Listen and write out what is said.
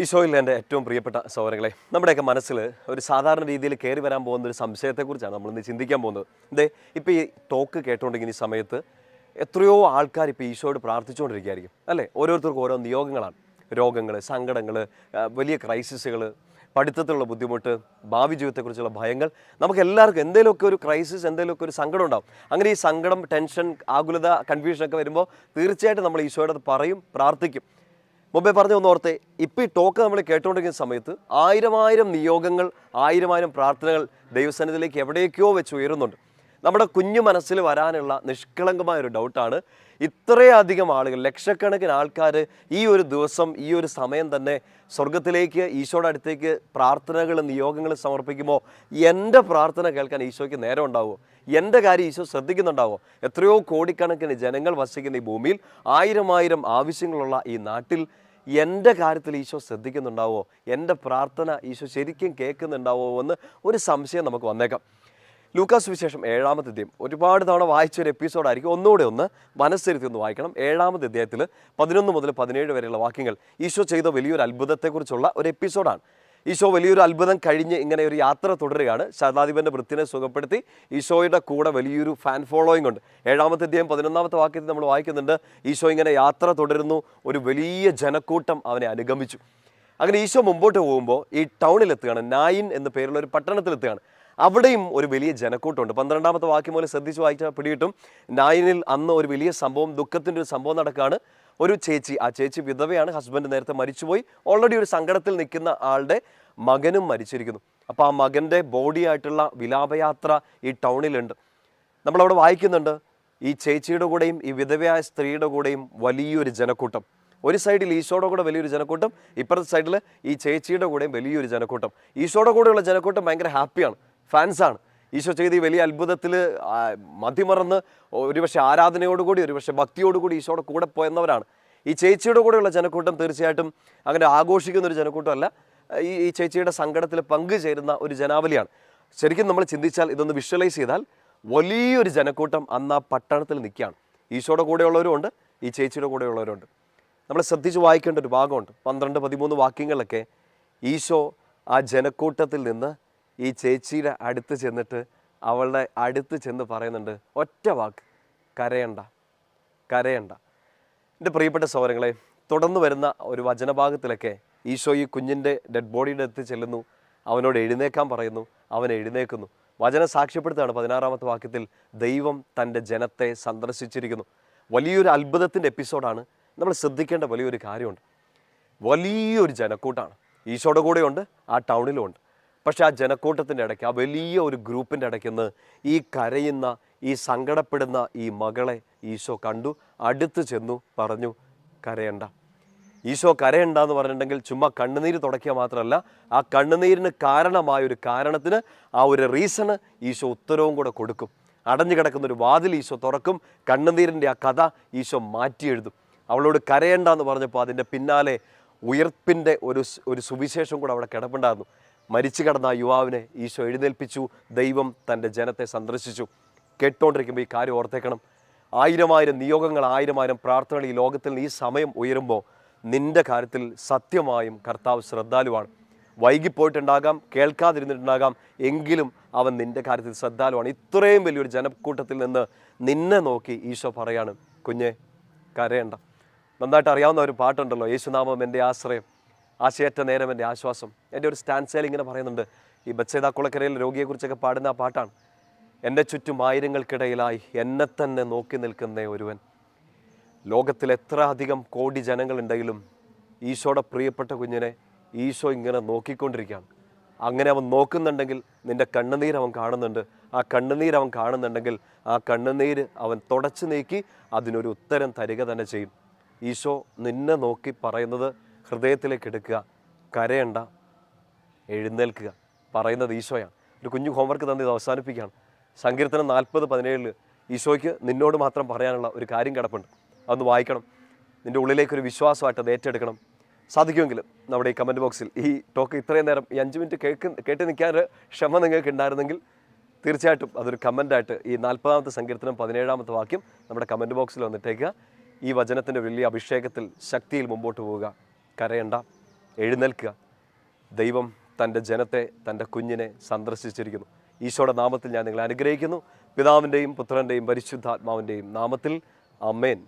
ഈശോയിൽ എന്റെ ഏറ്റവും പ്രിയപ്പെട്ട സഹോദരങ്ങളെ നമ്മുടെയൊക്കെ മനസ്സിൽ ഒരു സാധാരണ രീതിയിൽ കയറി വരാൻ പോകുന്ന ഒരു സംശയത്തെക്കുറിച്ചാണ് നമ്മളിന്ന് ചിന്തിക്കാൻ പോകുന്നത്. എന്തേ ഇപ്പോൾ ഈ ടോക്ക് കേട്ടുകൊണ്ടിരിക്കുന്ന ഈ സമയത്ത് എത്രയോ ആൾക്കാർ ഇപ്പോൾ ഈശോയോട് പ്രാർത്ഥിച്ചുകൊണ്ടിരിക്കുകയായിരിക്കും അല്ലേ? ഓരോരുത്തർക്കും ഓരോ നിയോഗങ്ങളാണ്. രോഗങ്ങൾ സങ്കടങ്ങൾ വലിയ ക്രൈസിസുകൾ പഠിത്തത്തിലുള്ള ബുദ്ധിമുട്ട് ഭാവി ജീവിതത്തെക്കുറിച്ചുള്ള ഭയങ്ങൾ. നമുക്ക് എല്ലാവർക്കും എന്തെങ്കിലുമൊക്കെ ഒരു ക്രൈസിസ് എന്തെങ്കിലുമൊക്കെ ഒരു സങ്കടം ഉണ്ടാവും. അങ്ങനെ ഈ സങ്കടം ടെൻഷൻ ആകുലത കൺഫ്യൂഷനൊക്കെ വരുമ്പോൾ തീർച്ചയായിട്ടും നമ്മൾ ഈശോയുടെ പറയും പ്രാർത്ഥിക്കും. മുമ്പേ പറഞ്ഞ ഒന്നോർത്തെ ഇപ്പോൾ ഇപ്പം ഈ ടോക്ക് നമ്മൾ കേട്ടുകൊണ്ടിരിക്കുന്ന സമയത്ത് ആയിരം ആയിരം നിയോഗങ്ങൾ ആയിരം ആയിരം പ്രാർത്ഥനകൾ ദൈവസന്നിധിയിലേക്ക് എവിടേക്കോ വെച്ച് ഉയരുന്നുണ്ട്. നമ്മുടെ കുഞ്ഞു മനസ്സിൽ വരാനുള്ള നിഷ്കളങ്കമായ ഒരു ഡൗട്ടാണ് ഇത്രയധികം ആളുകൾ ലക്ഷക്കണക്കിന് ആൾക്കാർ ഈ ഒരു ദിവസം ഈ ഒരു സമയം തന്നെ സ്വർഗത്തിലേക്ക് ഈശോയുടെ അടുത്തേക്ക് പ്രാർത്ഥനകളും നിയോഗങ്ങളും സമർപ്പിക്കുമ്പോൾ എന്റെ പ്രാർത്ഥന കേൾക്കാൻ ഈശോയ്ക്ക് നേരം ഉണ്ടാവുമോ? എന്റെ കാര്യം ഈശോ ശ്രദ്ധിക്കുന്നുണ്ടാവോ? എത്രയോ കോടിക്കണക്കിന് ജനങ്ങൾ വസിക്കുന്ന ഈ ഭൂമിയിൽ ആയിരം ആയിരം ആവശ്യങ്ങളുള്ള ഈ നാട്ടിൽ എന്റെ കാര്യത്തിൽ ഈശോ ശ്രദ്ധിക്കുന്നുണ്ടാവോ? എന്റെ പ്രാർത്ഥന ഈശോ ശരിക്കും കേൾക്കുന്നുണ്ടാവോ എന്ന് ഒരു സംശയം നമുക്ക് വന്നേക്കാം. ലൂക്കാസ് വിശേഷം ഏഴാമത്തെ അധ്യയം ഒരുപാട് തവണ വായിച്ച ഒരു എപ്പിസോഡായിരിക്കും ഒന്നുകൂടെ ഒന്ന് മനസ്സിരുത്തി ഒന്ന് വായിക്കണം. ഏഴാമത്തെ അധ്യായത്തിൽ പതിനൊന്ന് മുതൽ പതിനേഴ് വരെയുള്ള വാക്യങ്ങൾ ഈശോ ചെയ്ത വലിയൊരു അത്ഭുതത്തെക്കുറിച്ചുള്ള ഒരു എപ്പിസോഡാണ് ഈശോ വലിയൊരു അത്ഭുതം കഴിഞ്ഞ് ഇങ്ങനെ ഒരു യാത്ര തുടരുകയാണ്. ശതാധിപന്റെ വൃത്തിനെ സുഖപ്പെടുത്തി ഈശോയുടെ കൂടെ വലിയൊരു ഫാൻ ഫോളോയിങ് ഉണ്ട്. ഏഴാമത്തെ അധ്യായം പതിനൊന്നാമത്തെ വാക്യത്തിൽ നമ്മൾ വായിക്കുന്നുണ്ട്. ഈശോ ഇങ്ങനെ യാത്ര തുടരുന്നു. ഒരു വലിയ ജനക്കൂട്ടം അവനെ അനുഗമിച്ചു. അങ്ങനെ ഈശോ മുമ്പോട്ട് പോകുമ്പോൾ ഈ ടൗണിലെത്തുകയാണ്. നായിൻ എന്ന പേരുള്ള ഒരു പട്ടണത്തിലെത്തുകയാണ്. അവിടെയും ഒരു വലിയ ജനക്കൂട്ടമുണ്ട് പന്ത്രണ്ടാമത്തെ വാക്യം പോലെ ശ്രദ്ധിച്ച് വായിച്ചാൽ പിടിയിട്ടും നായനിൽ അന്ന് ഒരു വലിയ സംഭവം ദുഃഖത്തിന്റെ ഒരു സംഭവം നടക്കുകയാണ് ഒരു ചേച്ചി ആ ചേച്ചി വിധവയാണ് ഹസ്ബൻഡ് നേരത്തെ മരിച്ചുപോയി. ഓൾറെഡി ഒരു സങ്കടത്തിൽ നിൽക്കുന്ന ആളുടെ മകനും മരിച്ചിരിക്കുന്നു. അപ്പോൾ ആ മകന്റെ ബോഡി ആയിട്ടുള്ള വിലാപയാത്ര ഈ ടൗണിലുണ്ട്. നമ്മളവിടെ വായിക്കുന്നുണ്ട് ഈ ചേച്ചിയുടെ കൂടെയും ഈ വിധവയായ സ്ത്രീയുടെ കൂടെയും വലിയൊരു ജനക്കൂട്ടം. ഒരു സൈഡിൽ ഈശോയുടെ കൂടെ വലിയൊരു ജനക്കൂട്ടം ഇപ്പുറത്തെ സൈഡിൽ ഈ ചേച്ചിയുടെ കൂടെയും വലിയൊരു ജനക്കൂട്ടം. ഈശോയുടെ കൂടെയുള്ള ജനക്കൂട്ടം ഭയങ്കര ഹാപ്പിയാണ് ഫാൻസാണ്. ഈശോ ചെയ്ത ഈ വലിയ അത്ഭുതത്തിൽ മതിമറന്ന് ഒരുപക്ഷെ ആരാധനയോടുകൂടി ഒരുപക്ഷെ ഭക്തിയോടുകൂടി ഈശോയുടെ കൂടെ പോയെന്നവരാണ്. ഈ ചേച്ചിയുടെ കൂടെയുള്ള ജനക്കൂട്ടം തീർച്ചയായിട്ടും അങ്ങനെ ആഘോഷിക്കുന്ന ഒരു ജനക്കൂട്ടമല്ല ഈ ഈ ചേച്ചിയുടെ സങ്കടത്തിൽ പങ്കുചേരുന്ന ഒരു ജനാവലിയാണ്. ശരിക്കും നമ്മൾ ചിന്തിച്ചാൽ ഇതൊന്ന് വിഷ്വലൈസ് ചെയ്താൽ വലിയൊരു ജനക്കൂട്ടം അന്ന് ആ പട്ടണത്തിൽ നിൽക്കുകയാണ്. ഈശോയുടെ കൂടെയുള്ളവരുമുണ്ട് ഈ ചേച്ചിയുടെ കൂടെയുള്ളവരുണ്ട് നമ്മൾ ശ്രദ്ധിച്ച് വായിക്കേണ്ട ഒരു ഭാഗമുണ്ട്. പന്ത്രണ്ട് പതിമൂന്ന് വാക്യങ്ങളൊക്കെ ഈശോ ആ ജനക്കൂട്ടത്തിൽ നിന്ന് ഈ ചേച്ചിയുടെ അടുത്ത് ചെന്നിട്ട് അവളുടെ അടുത്ത് ചെന്ന് പറയുന്നുണ്ട് ഒറ്റ വാക്ക് കരയണ്ട കരയണ്ട. എന്റെ പ്രിയപ്പെട്ട സഹോദരങ്ങളെ തുടർന്ന് വരുന്ന ഒരു വചനഭാഗത്തിലൊക്കെ ഈശോ ഈ കുഞ്ഞിന്റെ ഡെഡ് ബോഡിയുടെ അടുത്ത് ചെല്ലുന്നു. അവനോട് എഴുന്നേക്കാൻ പറയുന്നു അവൻ എഴുന്നേക്കുന്നു വചനം സാക്ഷ്യപ്പെടുത്തുകയാണ് പതിനാറാമത്തെ വാക്യത്തിൽ ദൈവം തന്റെ ജനത്തെ സന്ദർശിച്ചിരിക്കുന്നു. വലിയൊരു അത്ഭുതത്തിന്റെ എപ്പിസോഡാണ്. നമ്മൾ ശ്രദ്ധിക്കേണ്ട വലിയൊരു കാര്യമുണ്ട്. വലിയൊരു ജനക്കൂട്ടാണ്. ഈശോയുടെ കൂടെയുണ്ട് ആ ടൗണിലും ഉണ്ട് പക്ഷേ ആ ജനക്കൂട്ടത്തിന്റെ ഇടയ്ക്ക് ആ വലിയ ഒരു ഗ്രൂപ്പിന്റെ ഇടയ്ക്ക് നിന്ന് ഈ കരയുന്ന ഈ സങ്കടപ്പെടുന്ന ഈ മകളെ ഈശോ കണ്ടു അടുത്ത് ചെന്നു പറഞ്ഞു കരയണ്ട. ഈശോ കരയണ്ട എന്ന് പറഞ്ഞിട്ടുണ്ടെങ്കിൽ ചുമ്മാ കണ്ണുനീര് തുടയ്ക്കുക മാത്രമല്ല ആ കണ്ണുനീരിന് കാരണമായ ഒരു കാരണത്തിന് ആ ഒരു റീസണ് ഈശോ ഉത്തരവും കൂടെ കൊടുക്കും. അടഞ്ഞു കിടക്കുന്ന ഒരു വാതിൽ ഈശോ തുറക്കും കണ്ണുനീരിന്റെ ആ കഥ ഈശോ മാറ്റി എഴുതും അവളോട് കരയണ്ട എന്ന് പറഞ്ഞപ്പോൾ അതിന്റെ പിന്നാലെ ഉയർപ്പിന്റെ ഒരു ഒരു സുവിശേഷം കൂടെ അവിടെ കിടപ്പുണ്ടായിരുന്നു. മരിച്ചു കിടന്ന യുവാവിനെ ഈശോ എഴുന്നേൽപ്പിച്ചു. ദൈവം തന്റെ ജനത്തെ സന്ദർശിച്ചു. കേട്ടുകൊണ്ടിരിക്കുമ്പോൾ ഈ കാര്യം ഓർത്തേക്കണം. ആയിരം ആയിരം നിയോഗങ്ങൾ ആയിരം ആയിരം പ്രാർത്ഥനകൾ ഈ ലോകത്തിൽ ഈ സമയം ഉയരുമ്പോൾ നിന്റെ കാര്യത്തിൽ സത്യമായും കർത്താവ് ശ്രദ്ധാലുവാണ്. വൈകിപ്പോയിട്ടുണ്ടാകാം കേൾക്കാതിരുന്നിട്ടുണ്ടാകാം എങ്കിലും അവൻ നിന്റെ കാര്യത്തിൽ ശ്രദ്ധാലുവാണ്. ഇത്രയും വലിയൊരു ജനക്കൂട്ടത്തിൽ നിന്ന് നിന്നെ നോക്കി ഈശോ പറയാണ് കുഞ്ഞെ കരയണ്ട. നന്നായിട്ട് അറിയാവുന്ന ഒരു പാട്ടുണ്ടല്ലോ യേശുനാമം എന്റെ ആശ്രയം. ആശയറ്റ നേരം എന്റെ ആശ്വാസം. എന്റെ ഒരു സ്റ്റാൻസേൽ ഇങ്ങനെ പറയുന്നുണ്ട് ഈ ബച്ചേത കുളക്കരയിൽ രോഗിയെക്കുറിച്ചൊക്കെ പാടുന്ന ആ പാട്ടാണ്. എന്റെ ചുറ്റും ആയിരങ്ങൾക്കിടയിലായി എന്നെ തന്നെ നോക്കി നിൽക്കുന്ന ഒരുവൻ. ലോകത്തിൽ എത്ര അധികം കോടി ജനങ്ങളുണ്ടെങ്കിലും ഈശോയുടെ പ്രിയപ്പെട്ട കുഞ്ഞിനെ ഈശോ ഇങ്ങനെ നോക്കിക്കൊണ്ടിരിക്കുകയാണ്. അങ്ങനെ അവൻ നോക്കുന്നുണ്ടെങ്കിൽ നിന്റെ കണ്ണുനീർ അവൻ കാണുന്നുണ്ട്. ആ കണ്ണുനീർ അവൻ കാണുന്നുണ്ടെങ്കിൽ ആ കണ്ണുനീര് അവൻ തുടച്ചു നീക്കി അതിനൊരു ഉത്തരം തരിക തന്നെ ചെയ്യും. ഈശോ നിന്നെ നോക്കി പറയുന്നത് ഹൃദയത്തിലേക്ക് എടുക്കുക കരയണ്ട എഴുന്നേൽക്കുക പറയുന്നത് ഈശോയാണ്. ഒരു കുഞ്ഞു ഹോംവർക്ക് തന്നെ ഇത് അവസാനിപ്പിക്കുകയാണ്. സങ്കീർത്തനം നാൽപ്പത് പതിനേഴിൽ ഈശോയ്ക്ക് നിന്നോട് മാത്രം പറയാനുള്ള ഒരു കാര്യം കിടപ്പുണ്ട്. അതൊന്ന് വായിക്കണം. നിന്റെ ഉള്ളിലേക്കൊരു വിശ്വാസമായിട്ട് അത് ഏറ്റെടുക്കണം. സാധിക്കുമെങ്കിൽ നമ്മുടെ ഈ കമന്റ് ബോക്സിൽ ഈ ടോക്ക് ഇത്രയും നേരം ഈ അഞ്ച് മിനിറ്റ് കേൾക്ക് കേട്ട് നിൽക്കാൻ ക്ഷമ നിങ്ങൾക്ക് ഉണ്ടായിരുന്നെങ്കിൽ തീർച്ചയായിട്ടും അതൊരു കമന്റായിട്ട് ഈ നാൽപ്പതാമത്തെ സങ്കീർത്തനം പതിനേഴാമത്തെ വാക്യം നമ്മുടെ കമന്റ് ബോക്സിൽ വന്നിട്ടേക്കുക. ഈ വചനത്തിന്റെ വലിയ അഭിഷേകത്തിൽ ശക്തിയിൽ മുമ്പോട്ട് പോവുക. കരയണ്ട എഴുന്നേൽക്കുക. ദൈവം തന്റെ ജനത്തെ തന്റെ കുഞ്ഞിനെ സന്ദർശിച്ചിരിക്കുന്നു. ഈശോയുടെ നാമത്തിൽ ഞാൻ നിങ്ങളെ അനുഗ്രഹിക്കുന്നു. പിതാവിന്റെയും പുത്രന്റെയും പരിശുദ്ധാത്മാവിന്റെയും നാമത്തിൽ. അമ്മേൻ